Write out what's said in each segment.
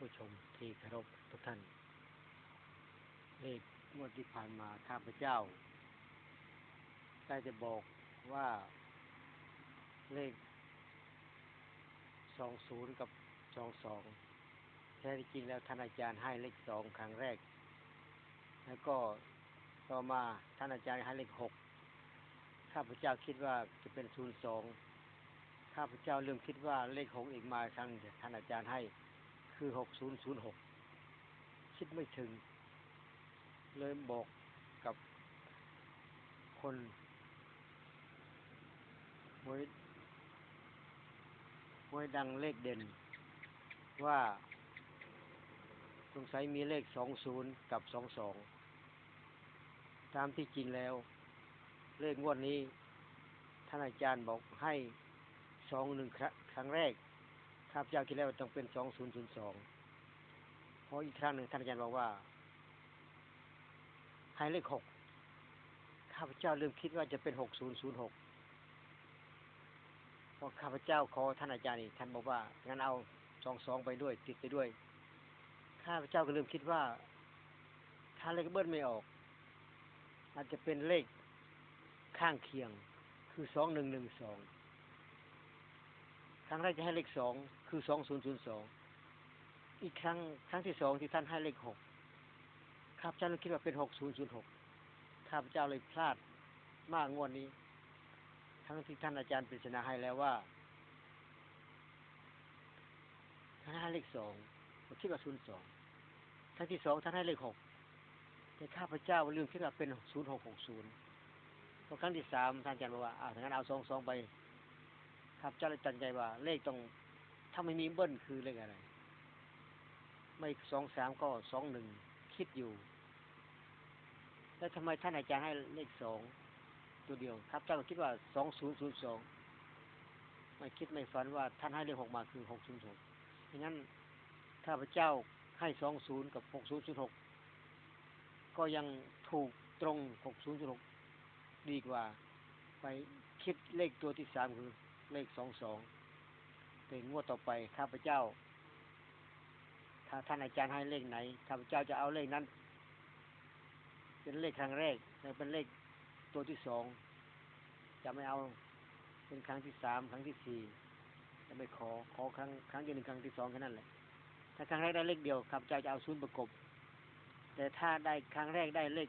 ผู้ชมที่เคารพทุกท่าน เลขงวดที่ผ่านมาข้าพเจ้า ได้จะบอกว่าเลขสองศูนย์กับสองสองแท้ที่จริงแล้วท่านอาจารย์ให้เลขสองครั้งแรก แล้วก็ต่อมาท่านอาจารย์ให้เลขหกข้าพเจ้าคิดว่าจะเป็นศูนย์สองข้าพเจ้าเริ่มคิดว่าเลขหกอีกมาครั้งท่านอาจารย์ให้ คือหกศูนย์ศูนย์หกคิดไม่ถึง เลยบอกกับคนหวยหวยดังเลขเด่น ว่าสงสัยมีเลขสองศูนย์กับสองสองตามที่จริงแล้ว เลขงวดนี้ ท่านอาจารย์บอกให้สองหนึ่งครั้งแรก ข้าพเจ้าคิดแล้วต้องเป็นสองศูนย์ศูนย์สองเพราะอีกครั้งหนึ่งท่านอาจารย์บอกว่าให้เลขหกข้าพเจ้าเริ่มคิดว่าจะเป็นหกศูนย์ศูนย์หกพอข้าพเจ้าขอท่านอาจารย์นี่ท่านบอกว่างั้นเอาสองสองไปด้วย ติดไปด้วย ข้าพเจ้าก็เริ่มคิดว่า ถ้าเลขเบิ้ลไม่ออก อาจจะเป็นเลขข้างเคียงคือสองหนึ่งหนึ่งสองครั้งแรกจะให้เลขสอง คือสองศูนย์ศูนย์สองอีกครั้งครั้งที่สองที่ท่านให้เลขหกข้าพเจ้าเลยคิดว่าเป็นหกศูนย์ศูนย์หกข้าพเจ้าเลยพลาดมากงวดนี้ ทั้งที่ท่านอาจารย์ปริศนาให้แล้วว่าท่านให้เลขสองผมคิดว่าศูนย์สองครั้งที่สองท่านให้เลขหกแต่ข้าพเจ้าลืมคิดว่าเป็นศูนย์หกหกศูนย์พอครั้งที่สามท่านอาจารย์บอกว่าอ้าวงั้นเอาสองสองไปข้าพเจ้าเลยตัดใจว่า เลขต้อง ถ้าไม่มีเบิ้ลคือเลขอะไร ไม่สองสามก็สองหนึ่งคิดอยู่ แล้วทำไมท่านอาจารย์ให้เลขสองตัวเดียว ครับเจ้าคิดว่าสองศูนย์ศูนย์สองไม่คิดไม่ฝันว่าท่านให้เลขหกมาคือหกศูนย์หกดังนั้นข้าพระเจ้าให้สองศูนย์กับหกศูนย์ศูนย์หกก็ยังถูกตรงหกศูนย์ศูนย์หกดีกว่า ไปคิดเลขตัวที่สามคือเลขสองสอง เป็นงวดต่อไปข้าพเจ้า ถ้าท่านอาจารย์ให้เลขไหนข้าพเจ้าจะเอาเลขนั้น เป็นเลขครั้งแรกและเป็นเลขตัวที่สองจะไม่เอาเป็นครั้งที่สามครั้งที่สี่จะไม่ขอขอครั้งครั้งที่หนึ่งครั้งที่สองแค่นั้นแหละถ้าครั้งแรกได้เลขเดียวข้าพเจ้าจะเอาศูนย์ประกบ แต่ถ้าได้ครั้งแรกได้เลข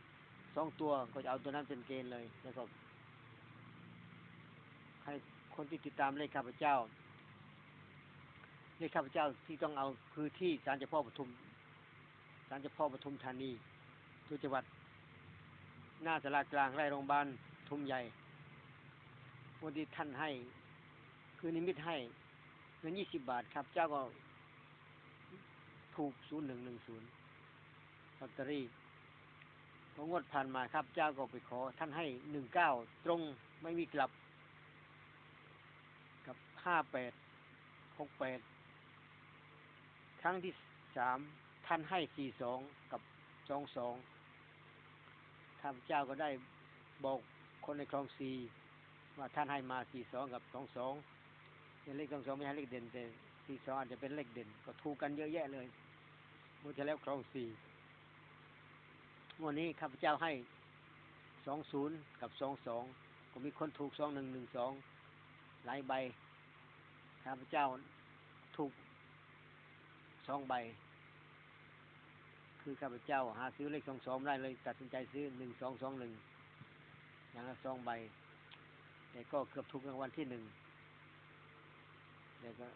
สองตัวก็จะเอาตัวนั้นเป็นเกณฑ์เลยแล้วก็ให้คนที่ติดตามเลขข้าพเจ้า เลขข้าพเจ้าที่ต้องเอาคือที่ศาลเจ้าพ่อปทุมศาลเจ้าพ่อปทุมธานีทุจังหวัด หน้าสารากลางไร่โรงพยาบาลทุ่มใหญ่วันที่ท่านให้ คือนิมิตให้เงินยี่สิบบาทครับ เจ้าก็ถูกศูนย์หนึ่งหนึ่งศูนย์ลอตเตอรี่พองวดผ่านมาครับ เจ้าก็ไปขอ ท่านให้หนึ่งเก้าตรงไม่มีกลับ กับห้าแปดหกแปด ครั้งที่สามท่านให้สี่สองกับสองสองข้าพเจ้าก็ได้บอกคนในคลองสีว่าท่านให้มาสี่สองกับสองสองเลขสองสองไม่ใช่เลขเด่นแต่สี่สองอาจจะเป็นเลขเด่น ก็ถูกกันเยอะแยะเลยมื่อจะแล้วคลองสี่วันนี้ข้าพเจ้าให้สองศูนย์กับสองสองก็มีคนถูกสองหนึ่งหนึ่งสองหลายใบข้าพเจ้า องใบ คือข้าพเจ้า หาซื้อเลขสองสองได้เลย ตัดสินใจซื้อหนึ่งสองสองหนึ่งอย่างละสองใบ แต่ก็เกือบถูกรางวัลที่หนึ่งแต่ก็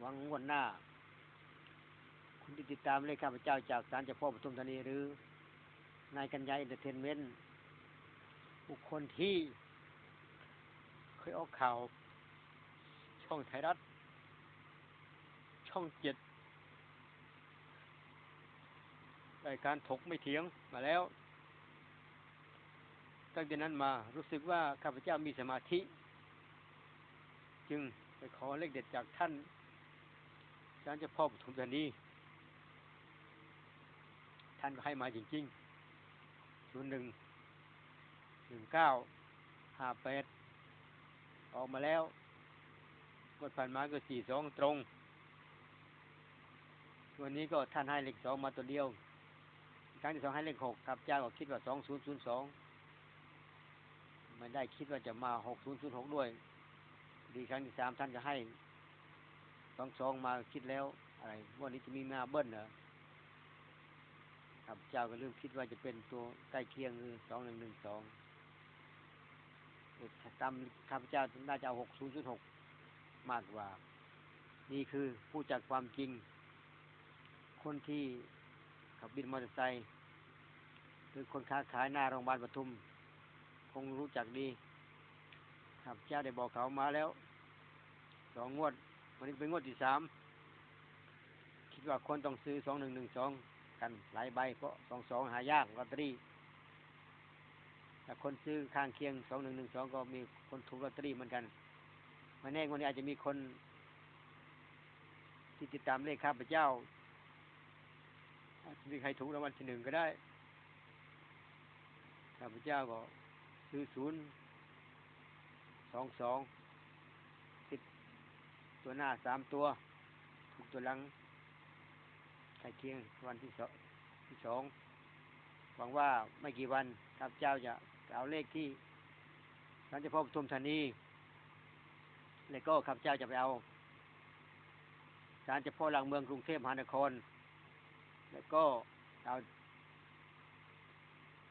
หวังงวดหน้า คุณที่ติดตามเลขข้าพเจ้าจากสารเจ้าพ่อปทุมธานีหรือนายกัญญาเอินเตอร์เทนเมนต์บุคคลที่เคยออกข่าว ช่องไทยรัฐ ช่องเจ็ด รายการถกไม่เถียงมาแล้ว ตั้งแต่นั้นมารู้สึกว่าข้าพเจ้ามีสมาธิ จึงไปขอเลขเด็ดจากท่านอาจารย์เจ้าพ่อปฐมธานีท่านก็ให้มาจริงๆศูนย์หนึ่งหนึ่งเก้าห้าแปดออกมาแล้วกดผ่านมาก็สี่สองตรง วันนี้ก็ท่านให้เลขสองมาตัวเดียว ครั้งที่สองให้เลขหกครับเจ้าก็คิดว่าสองศูนย์ศูนย์สองไม่ได้คิดว่าจะมาหกศูนย์ศูนย์หกด้วย ดีครั้งที่สามท่านก็ให้สองสองมาคิดแล้วอะไรวันนี้จะมีมาเบิ้ลเหรอครับเจ้าก็เริ่มคิดว่าจะเป็นตัวใกล้เคียงคือสองหนึ่งหนึ่งสองตามข้าพเจ้าน่าจะเอาหกศูนย์ศูนย์หกมากกว่า นี่คือผู้จักความจริง คนที่ขับบินมอเตอร์ไซค์ หรือคนค้าขายหน้าโรงพยาบาลปทุม คงรู้จักดีครับเจ้าได้บอกเขามาแล้วสองงวด วันนี้เป็นงวดที่สามคิดว่าคนต้องซื้อสองหนึ่งหนึ่งสองกันหลายใบเพราะสองสองหายากลอตเตอรี่แต่คนซื้อข้างเคียงสองหนึ่งหนึ่งสองก็มีคนถูกลอตเตอรี่เหมือนกันมาแน่วันนี้อาจจะมีคน ที่ติดตามเลขข้าพเจ้าอาจจะมีใครถูกรางวัลที่หนึ่งก็ได้ ข้าพเจ้าก็ซื้อศูนย์สองสองติดตัวหน้าสามตัว ถูกตัวหลังใกล้เคียงวันที่สองที่สองหวังว่าไม่กี่วันข้าพเจ้าจะเอาเลขที่ท่านเจะพบทุมธานีแล้วก็ข้าพเจ้าจะไปเอาศาลเจ้าพ่อหลังเมืองกรุงเทพมหานคร แล้วก็เอา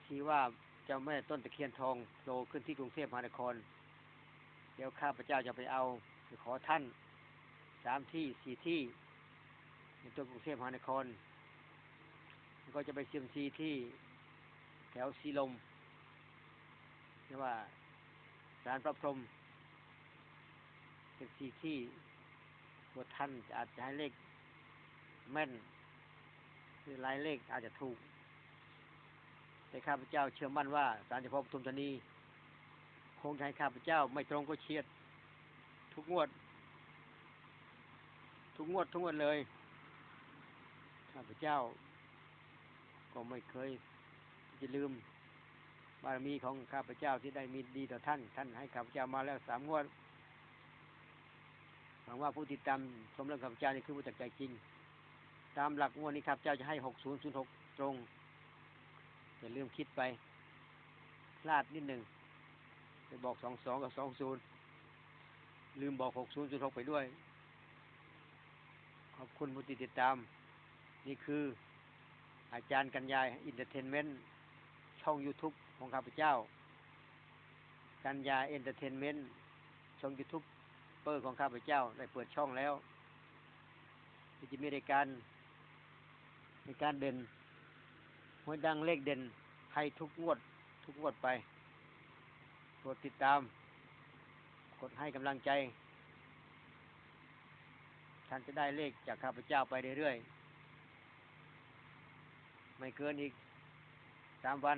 ที่ว่า เจ้าแม่ต้นตะเคียนทองโผล่ขึ้นที่กรุงเทพมหานคร เดี๋ยวข้าพเจ้าจะไปเอาไปขอท่านสามที่สี่ที่ ในตัวกรุงเทพมหานครแล้วก็จะไปเซียมซีที่แถวสีลมเรียกว่าสารพระพรมเป็นสี่ที่ตัวท่านอาจจะให้เลขแม่น หรือลายเลขอาจจะถูก แต่ข้าพเจ้าเชื่อมั่นว่าสารเฉพาะปทุมธานี คงให้ข้าพเจ้าไม่ตรงก็เฉียด ทุกงวด ทุกงวดทุกงวดเลย ข้าพเจ้า ก็ไม่เคยจะลืมบารมีของข้าพเจ้าที่ได้มีดีต่อท่าน ท่านให้ข้าพเจ้ามาแล้วสามงวดหวังว่าผู้ติดตามชมเรื่องข้าพเจ้านี่คือผู้จักใจจริง ตามหลักงวดนี้ข้าพเจ้าจะให้หกศูนย์ศูนย์หกตรง อย่าลืมคิดไป พลาดนิดหนึ่งไปบอกสองสองกับสองศูนย์ลืมบอกหกศูนย์ศูนย์หกไปด้วย ขอบคุณผู้ติดตาม นี่คืออาจารย์กัญญาอินเตอร์เทนเมนต์ช่อง YouTube ของข้าพเจ้า กัญญาเอนเตอร์เทนเมนต์ช่อง YouTube เปอร์ของข้าพเจ้าได้เปิดช่องแล้วจะมีรายการในการเด่น หวยดังเลขเด่นให้ทุกงวด ทุกงวดไปโปรดติดตาม กดให้กำลังใจ ท่านจะได้เลขจากข้าพเจ้าไปเรื่อยๆ ไม่เกินอีกสามวัน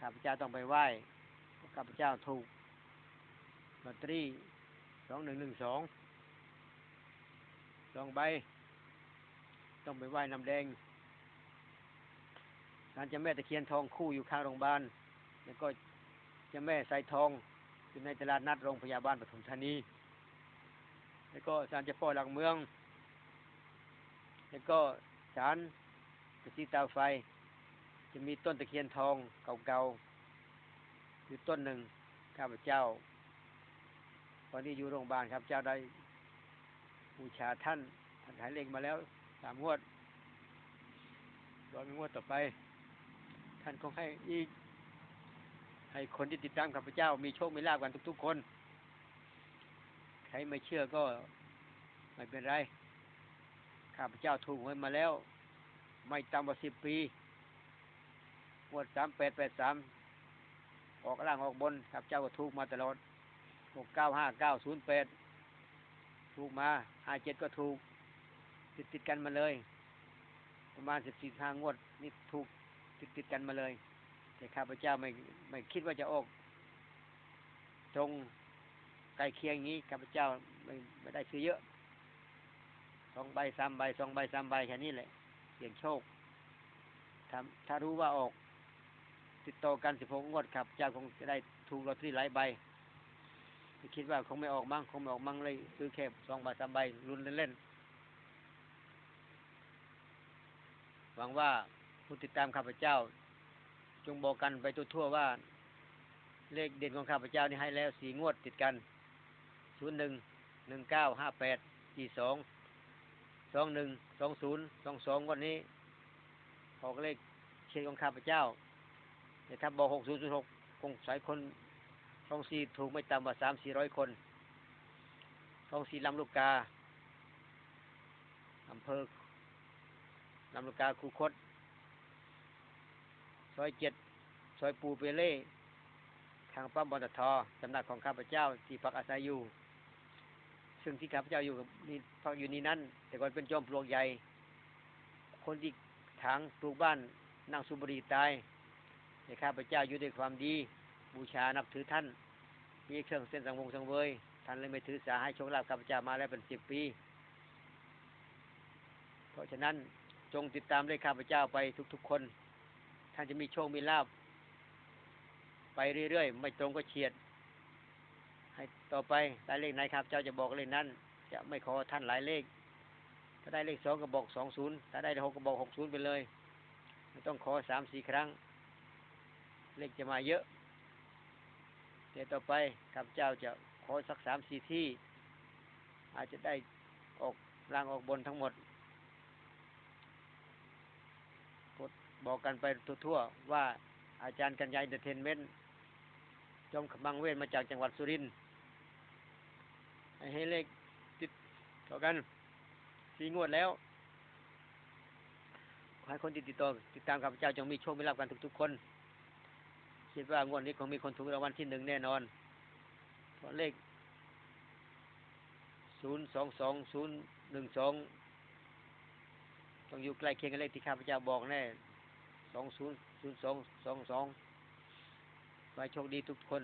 ข้าพเจ้าต้องไปไหว้ ข้าพเจ้าถูกลอตเตอรี่สองหนึ่งหนึ่งสองสองใบ ต้องไปไหว้น้ำแดง ศาลเจ้าแม่ตะเคียนทองคู่อยู่ข้างโรงพยาบาล แล้วก็เจ้าแม่ใส่ทองอยู่ในตลาดนัดโรงพยาบาลปทุมธานี แล้วก็ศาลเจ้าพ่อหลักเมือง แล้วก็ศาลกระสีตาไฟ จะมีต้นตะเคียนทองเก่าๆอยู่ต้นหนึ่งข้าพเจ้าตอนนี้อยู่โรงพยาบาลครับ เจ้าได้บูชาท่านท่านหายเลงมาแล้วสามงวดรอมีงวดต่อไป ท่านคงให้อีก ให้คนที่ติดตามข้าพเจ้า มีโชคมีลาภกันทุกๆคน ใครไม่เชื่อก็ไม่เป็นไร ข้าพเจ้าถูกหวยมาแล้ว ไม่ต่ำกว่าสิบปีงวดสามแปดแปดสามออกล่างออกบนข้าพเจ้าก็ถูกมาตลอดหกเก้าห้าเก้าศูนย์แปดถูกมาห้าเจ็ดก็ถูก ติดติดกันมาเลย ประมาณสิบสี่ทางงวด นี่ถูก ติดติดกันมาเลย แต่ข้าพเจ้าไม่ไม่คิดว่าจะออก ตรงใกล้เคียงอย่างนี้ข้าพเจ้าไม่ไม่ได้ซื้อเยอะสองใบสามใบสองใบสามใบแค่นี้แหละเสี่ยงโชคถ้าถ้ารู้ว่าออก ติดต่อกันสิบหกงวดครับเจ้าคงจะได้ถูกลอตเตอรี่หลายใบไม่คิดว่าคงไม่ออกมั่งคงไม่ออกมั่งเลยซื้อแค่สองใบสามใบรุนเล่นๆหวังว่า ผู้ติดตามข้าพเจ้า จงบอกกันไปทั่วๆว่า เลขเด่นของข้าพเจ้านี่ให้แล้วสี่งวดติดกันศูนย์หนึ่งหนึ่งเก้าห้าแปดสี่สองสองหนึ่งสองศูนย์สองสองวันนี้ออกเลขเชียของข้าพเจ้าแต่ถ้าบอกหกศูนย์ศูนย์หกคงสายคนทองสีถูกไม่ต่ำกว่าสามสี่ร้อยคนทองสีลำลูกกาอำเภอลำลูกกาคูคต ซอยเจ็ดซอยปูเปเล่ทางปั๊มบอลทอสำนักของข้าพเจ้าที่พักอาศัยอยู่ ซึ่งที่ข้าพเจ้าอยู่กับนี่พักอยู่นี่นั่น แต่ก่อนเป็นจอมปลวกใหญ่ คนที่ถางปลูกบ้านนั่งสุบรีตายแต่ข้าพเจ้าอยู่ด้วยความดี บูชานับถือท่าน มีเครื่องเส้นสังวงสังเวยท่านเลยไม่ถือสาให้โชคลาภข้าพเจ้ามาแล้วเป็นสิบปี เพราะฉะนั้นจงติดตามเลยข้าพเจ้าไปทุกๆคน ท่านจะมีโชคมีลาบไปเรื่อยๆ ไม่ตรงก็เฉียด ให้ต่อไปได้เลขไหนครับ เจ้าจะบอกเลขนั้น จะไม่ขอท่านหลายเลข ถ้าได้เลขสองก็บอกสองศูนย์ถ้าได้หกก็บอกหกศูนย์ไปเลยไม่ต้องขอสามสี่ครั้ง เลขจะมาเยอะแต่ต่อไปครับเจ้าจะขอสักสามสี่ที่ อาจจะได้ออกล่างออกบนทั้งหมด บอกกันไปทั่วๆว่าอาจารย์กัญญาเตอร์เทนเมนจอมขมังเวทมาจากจังหวัดสุรินทร์ให้เลขติดต่อกันสี่งวดแล้วขอให้คนที่ติดต่อติดตามข้าพเจ้าจงมีโชคมีลาภกันทุกๆคน คิดว่างวดนี้คงมีคนถูกรางวัลที่หนึ่งแน่นอนเพราะเลขศูนย์สองสองศูนย์หนึ่งสองต้องอยู่ใกล้เคียงกับเลขที่ข้าพเจ้าบอกแน่ สองศูนย์ศูนย์สองสองสองขอให้โชคดีทุกคน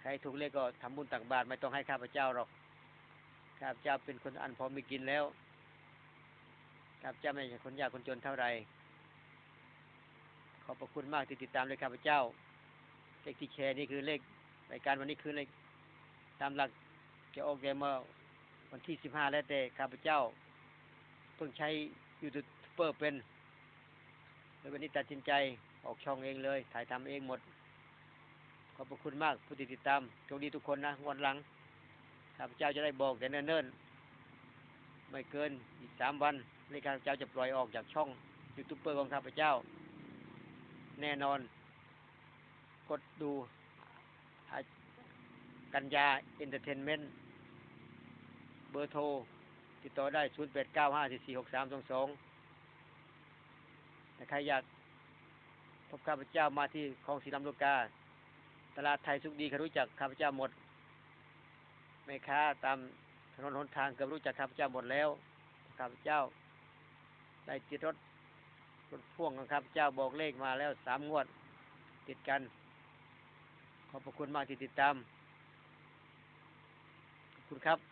ใครถูกเลขก็ทำบุญตักบาตรไม่ต้องให้ข้าพเจ้าหรอก ข้าพเจ้าเป็นคนอันพอมีกินแล้ว ข้าพเจ้าไม่ใช่คนยากคนจนเท่าไหรขอบพระคุณมากที่ติดตามเลยข้าพเจ้า เลขที่แชร์นี่คือเลขรายการวันนี้คือเลขตามหลักจะออกแกเมื่อวันที่สิบห้าแล้วแต่ข้าพเจ้า เพิ่งใช้ยูทูบเบอร์เป็น เลยวันนี้ตัดสินใจออกช่องเองเลย ถ่ายทำเองหมด ขอบพระคุณมากผู้ติดตามโชคดีทุกคนนะงวันหลังข้าพเจ้าจะได้บอกแต่เนิ่นๆไม่เกินอีกสามวันในข้าพเจ้าจะปล่อยออกจากช่องยูทูบเบอร์ของข้าพเจ้า แน่นอน กดดูกัญญาเอนเตอร์เทนเมนต์เบอร์โทร ติดต่อได้019546322 ใครอยากพบข้าพเจ้ามาที่คลองศรีลำลูกกา ตลาดไทยสุขดีเขารู้จักข้าพเจ้าหมดแม่ค้าตามถนนหนทางเกือบรู้จักข้าพเจ้าหมดแล้วข้าพเจ้า ได้ติดรถรถพ่วงของข้าพเจ้าบอกเลขมาแล้วสามงวด ติดกัน ขอบพระคุณมากที่ติดตาม ขอบคุณครับ